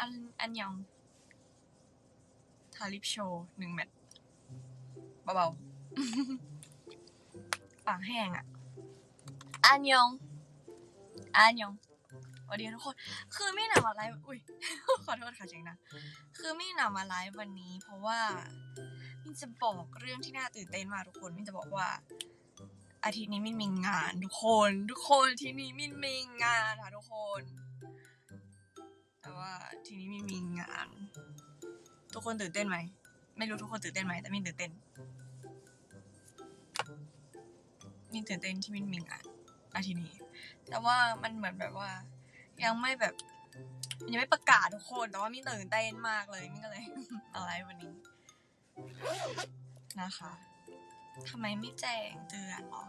อันอันยองทาลิปโชว์หนึ่งเม็ดเบาๆ ปากแห้งอะ อันยอง อันยองสวัสดีทุกคน คือไม่หนามาไลฟ์อุ้ย ขอโทษค่ะเจงนะ คือไม่หนามาไลฟ์วันนี้ เพราะว่ามินจะบอกเรื่องที่น่าตื่นเต้นมากทุกคนมินจะบอกว่า อาทิตย์นี้มินมีงาน ทุกคน ทุกคนที่นี้มินมีงานค่ะทุกคน แต่ว่าทีนี้มินมีงาน ทุกคนตื่นเต้นไหมไม่รู้ทุกคนตื่นเต้นไหมแต่มินตื่นเต้นมินตื่นเต้นที่มินมีงานอาทิตย์นี้ แต่ว่ามันเหมือนแบบว่า ยังไม่แบบยังไม่ประกาศทุกคน แต่ว่ามินตื่นเต้นมากเลยมินก็เลยอะไรวันนี้นะคะ ทำไมไม่แจ้งเตือนหรอ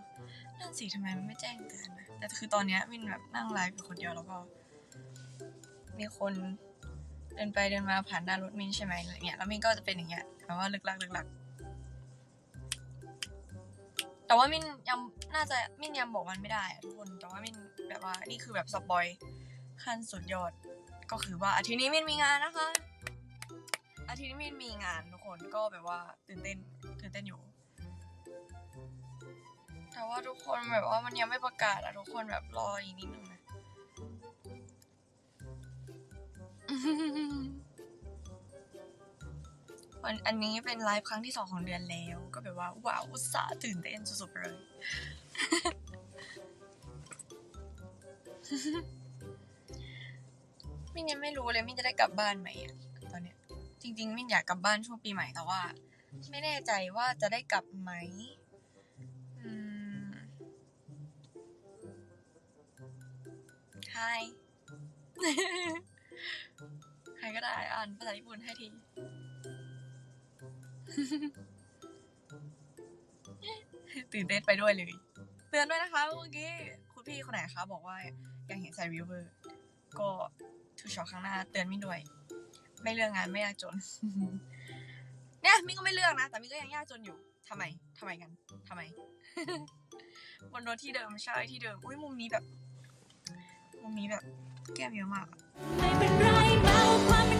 นั่นสิทำไมมันไม่แจ้งเตือนนะแต่คือตอนเนี้ยมินแบบนั่งไลฟ์อยู่คนเดียวแล้วก็ มีคนเดินไปเดินมาผ่านหน้ารถมินใช่ไหมอะไรเงี้ยแล้วมินก็จะเป็นอย่างเงี้ยแบบว่าลึกลักลึกลักแต่ว่ามินยังน่าจะมินยังบอกมันไม่ได้ทุกคนแต่ว่ามินแบบว่านี่คือแบบสปอยขั้นสุดยอด ก็คือว่าอาทิตย์นี้มินมีงานนะคะอาทิตย์นี้มินมีงานทุกคนก็แบบว่าตื่นเต้นตื่นเต้นอยู่ แต่ว่าทุกคนแบบว่ามันยังไม่ประกาศอะทุกคนแบบรออีกนิดนึงนะวันอันนี้เป็นไลฟ์ครั้งที่สองของเดือนแล้ว ก็แบบว่าว้าวอุตส่าห์ตื่นเต้นสุดๆเลย มินยังไม่รู้เลยมินจะได้กลับบ้านไหมอะตอนเนี้ย จริง ๆ มินอยากกลับบ้านช่วงปีใหม่แต่ว่า ไม่แน่ใจว่าจะได้กลับไหมอืม Hi ใครก็ได้อ่านภาษาญี่ปุ่นให้ทีตื่นเต้นไปด้วยเลยเตือนด้วยนะคะ เมื่อกี้คุณพี่คนไหนคะ บอกว่าอยากเห็นใส่วิวเวอร์ ก็ทูช็อตข้างหน้า เตือนมิด้วย ไม่เลือกงานไม่ยากจน เนี่ยมิ้งก็ไม่เลือกนะ แต่มิ้งก็ยังยากจนอยู่ทำไมทำไมกันทำไม บนรถที่เดิมใช่ที่เดิม อุ้ยมุมนี้แบบ มุมนี้แบบ แก้มเยอะมากไม่เป็นไรเมาความ